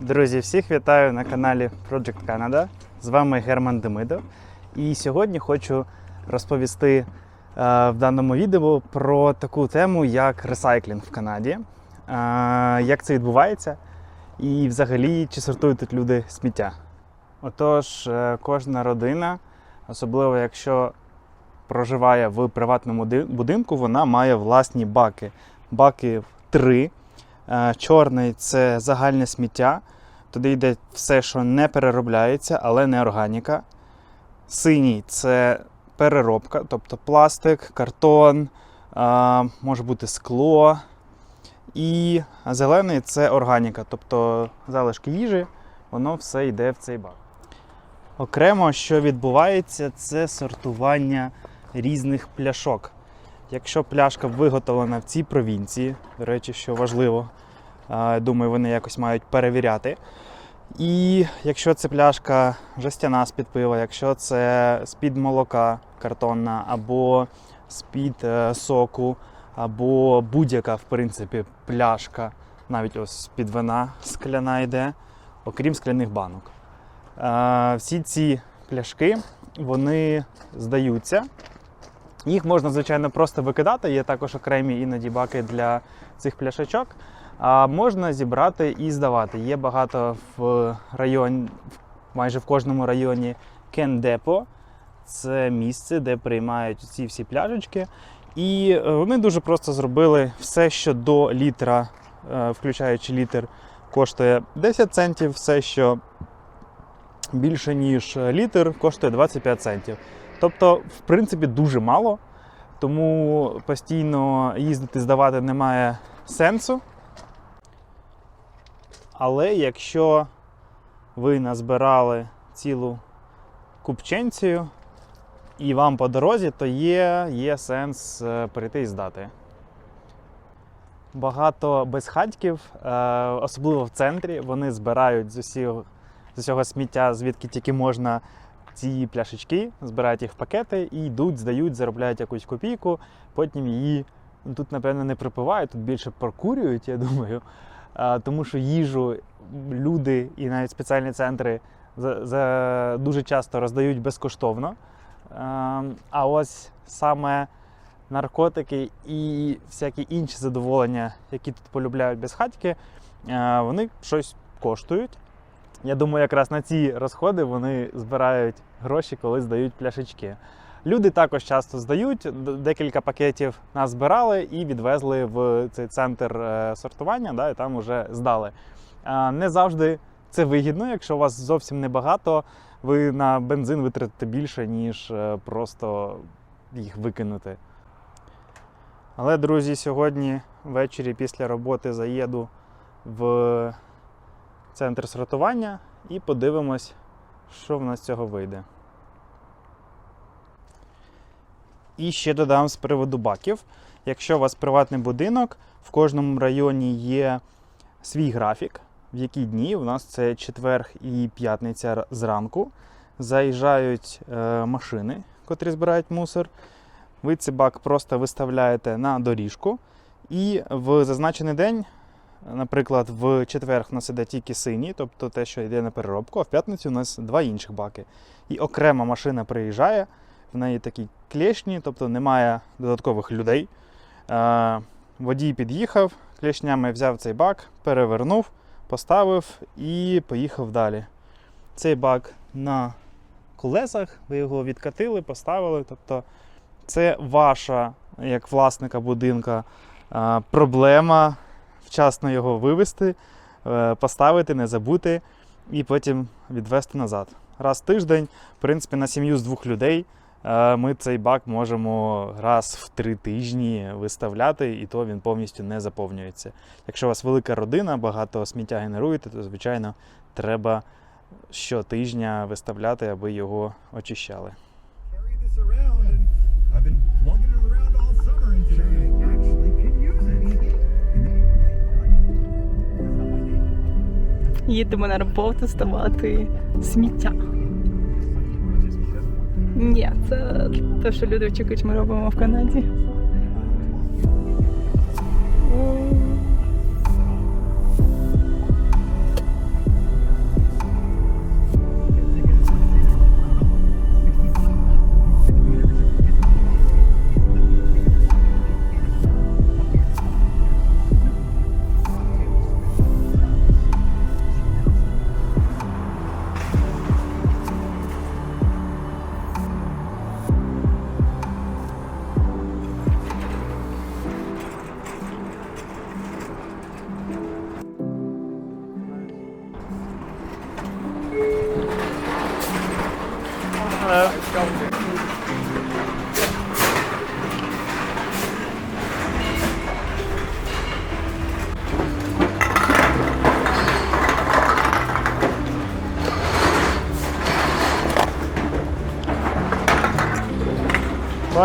Друзі, всіх вітаю на каналі Project Canada. З вами Герман Демидов. І сьогодні хочу розповісти е, в даному відео про таку тему, як ресайклінг в Канаді, е, як це відбувається, і взагалі чи сортують тут люди сміття. Отож, е, кожна родина, особливо якщо проживає в приватному будинку, вона має власні баки. Баки три. Е, Чорний це загальне сміття. Туди йде все, що не переробляється, але не органіка. Синій це переробка, тобто пластик, картон, е, може бути скло. І зелений це органіка, тобто залишки їжі, воно все йде в цей бак. Окремо, що відбувається, це сортування різних пляшок. Якщо пляшка виготовлена в цій провінції, до речі, що важливо, думаю, вони якось мають перевіряти. І якщо це пляшка жестяна з-під пива, якщо це з-під молока картонна, або з-під е, соку, або будь-яка, в принципі, пляшка, навіть ось з-під вина скляна йде, окрім скляних банок. Всі ці пляшки вони здаються. Їх можна, звичайно, просто викидати. Є також окремі іноді баки для цих пляшечок. А можна зібрати і здавати. Є багато в районі, майже в кожному районі кендепо. Це місце, де приймають ці всі пляшечки. І е, вони дуже просто зробили все, що до літра, е, включаючи літр, коштує 10 центів, все, що більше ніж літр, коштує 25 центів. Тобто, в принципі, дуже мало, тому постійно їздити здавати немає сенсу. Але якщо ви назбирали цілу купченцію і вам по дорозі, то є, є сенс е, прийти і здати. Багато безхатьків, е, особливо в центрі, вони збирають з усього, з усього сміття, звідки тільки можна ці пляшечки, збирають їх в пакети і йдуть, здають, заробляють якусь копійку, потім її ну, тут, напевно, не припивають, тут більше прокурюють, я думаю. Тому що їжу люди і навіть спеціальні центри за, за, дуже часто роздають безкоштовно. А, ось саме наркотики і всякі інші задоволення, які тут полюбляють безхатьки, вони щось коштують. Я думаю, якраз на ці розходи вони збирають гроші, коли здають пляшечки. Люди також часто здають, декілька пакетів нас збирали і відвезли в цей центр е, сортування, да, і там вже здали. Не завжди це вигідно, якщо у вас зовсім небагато, ви на бензин витратите більше, ніж е, просто їх викинути. Але, друзі, сьогодні ввечері після роботи заїду в центр сортування і подивимось, що в нас з цього вийде. І ще додам з приводу баків. Якщо у вас приватний будинок, в кожному районі є свій графік, в які дні у нас це четвер і п'ятниця зранку. Заїжджають е, машини, котрі збирають мусор. Ви цей бак просто виставляєте на доріжку, і в зазначений день Наприклад, в четвер в нас іде тільки синій, тобто те, що йде на переробку, а в п'ятницю у нас два інших баки. І окрема машина приїжджає, в неї такі клешні, тобто немає додаткових людей. Е, Водій під'їхав, клешнями взяв цей бак, перевернув, поставив і поїхав далі. Цей бак на колесах, ви його відкатили, поставили. Тобто це ваша, як власника будинка, е, проблема вчасно його вивезти, е, поставити, не забути і потім відвести назад. Раз в тиждень, в принципі, на сім'ю з двох людей е, ми цей бак можемо раз в три тижні виставляти, і то він повністю не заповнюється. Якщо у вас велика родина, багато сміття генеруєте, то звичайно треба щотижня виставляти, аби його очищали. Їдемо на роботу ставати сміття. Ні, це те, що люди очікують, ми робимо в Канаді.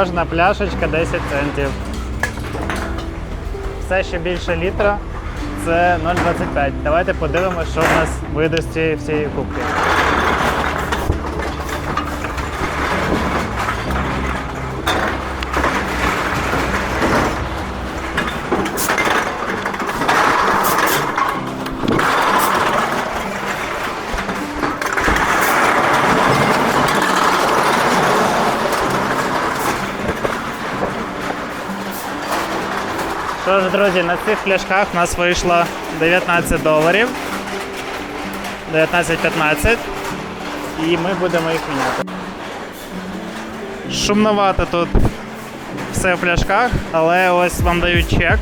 Кожна пляшечка 10 центів. Все ще більше літра. Це 0,25. Давайте подивимося, що в нас вийде з цієї всієї кубки. Що ж, друзі, на цих пляшках у нас вийшло 19 доларів. 19-15. І ми будемо їх міняти. Шумновато тут все в пляшках, але ось вам дають чек.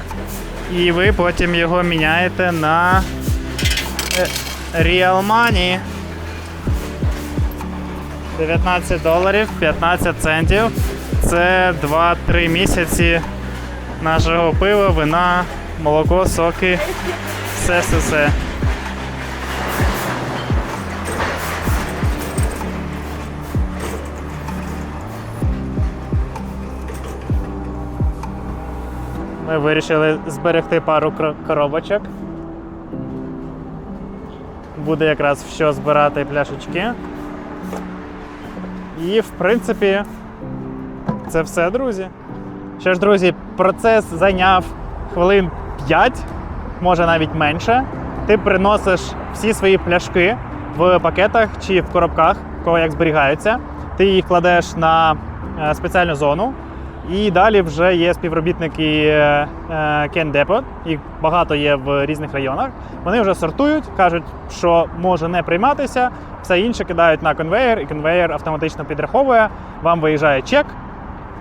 І ви потім його міняєте на е, Real Money. 19 доларів, 15 центів. Це 2-3 місяці нашого пива, вина, молоко, соки, все, все, все. Ми вирішили зберегти пару коробочок. Буде якраз що збирати пляшечки. І, в принципі, це все, друзі. Що ж, друзі, процес зайняв хвилин 5, може навіть менше. Ти приносиш всі свої пляшки в пакетах чи в коробках, кого як зберігаються. Ти їх кладеш на е, спеціальну зону. І далі вже є співробітники е, е, Depot, їх багато є в різних районах. Вони вже сортують, кажуть, що може не прийматися, все інше кидають на конвейер, і конвейер автоматично підраховує. Вам виїжджає чек,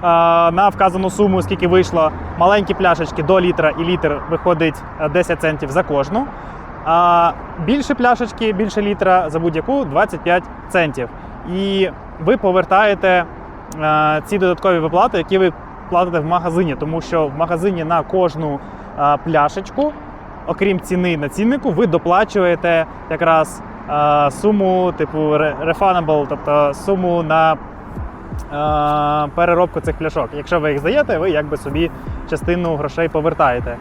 на вказану суму, скільки вийшло, маленькі пляшечки до літра і літр виходить е, 10 центів за кожну. А більші пляшечки, більше літра за будь-яку 25 центів. І ви повертаєте е, ці додаткові виплати, які ви платите в магазині, тому що в магазині на кожну е, пляшечку, окрім ціни на ціннику, ви доплачуєте якраз е, суму типу re- refundable, тобто суму на е, переробку цих пляшок. Якщо ви їх здаєте, ви якби собі частину грошей повертаєте.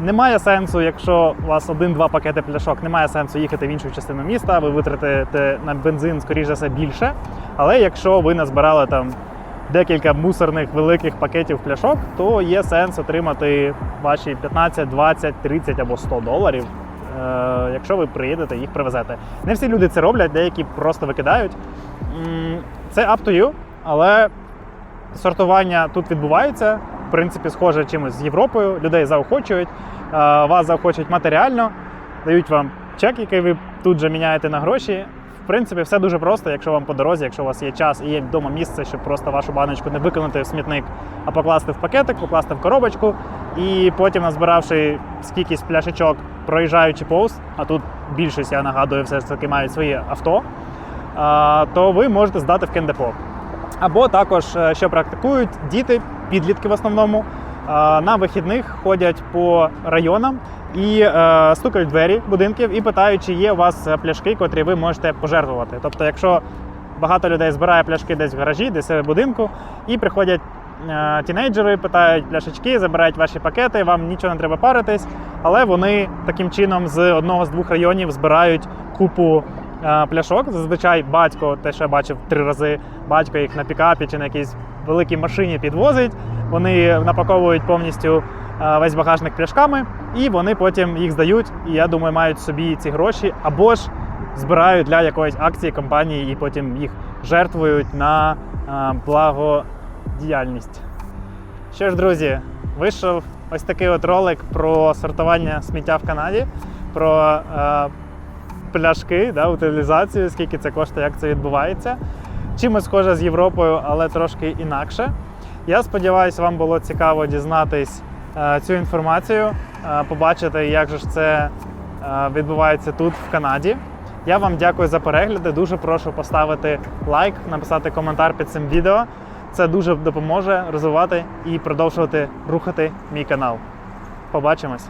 Немає сенсу, якщо у вас один-два пакети пляшок, немає сенсу їхати в іншу частину міста, ви витратите на бензин, скоріш за все, більше. Але якщо ви назбирали там декілька мусорних великих пакетів пляшок, то є сенс отримати ваші 15, 20, 30 або 100 доларів, е, якщо ви приїдете їх привезете. Не всі люди це роблять, деякі просто викидають. Це up to you, але сортування тут відбувається. В принципі, схоже чимось з Європою. Людей заохочують, е, вас заохочують матеріально, дають вам чек, який ви тут же міняєте на гроші. В принципі, все дуже просто, якщо вам по дорозі, якщо у вас є час і є вдома місце, щоб просто вашу баночку не викинути в смітник, а покласти в пакетик, покласти в коробочку, і потім, назбиравши скількись пляшечок, проїжджаючи повз, а тут більшість, я нагадую, все ж таки мають свої авто, то ви можете здати в кендепо. Або також, е, що практикують діти, підлітки в основному, на вихідних ходять по районам і е, стукають двері будинків і питають, чи є у вас е, пляшки, котрі ви можете пожертвувати. Тобто, якщо багато людей збирає пляшки десь в гаражі, десь в будинку, і приходять тінейджери, питають пляшечки, забирають ваші пакети, вам нічого не треба паритись, але вони таким чином з одного з двох районів збирають купу пляшок. Зазвичай батько, те, що я бачив три рази, батько їх на пікапі чи на якійсь великій машині підвозить. Вони напаковують повністю весь багажник пляшками, і вони потім їх здають. І я думаю, мають собі ці гроші або ж збирають для якоїсь акції компанії і потім їх жертвують на благодіяльність. Що ж, друзі, вийшов ось такий от ролик про сортування сміття в Канаді, про пляшки, да, утилізацію, скільки це коштує, як це відбувається. Чимось схоже з Європою, але трошки інакше. Я сподіваюся, вам було цікаво дізнатись е, цю інформацію, е, побачити, як же ж це е, відбувається тут, в Канаді. Я вам дякую за перегляди. Дуже прошу поставити лайк, написати коментар під цим відео. Це дуже допоможе розвивати і продовжувати рухати мій канал. Побачимось!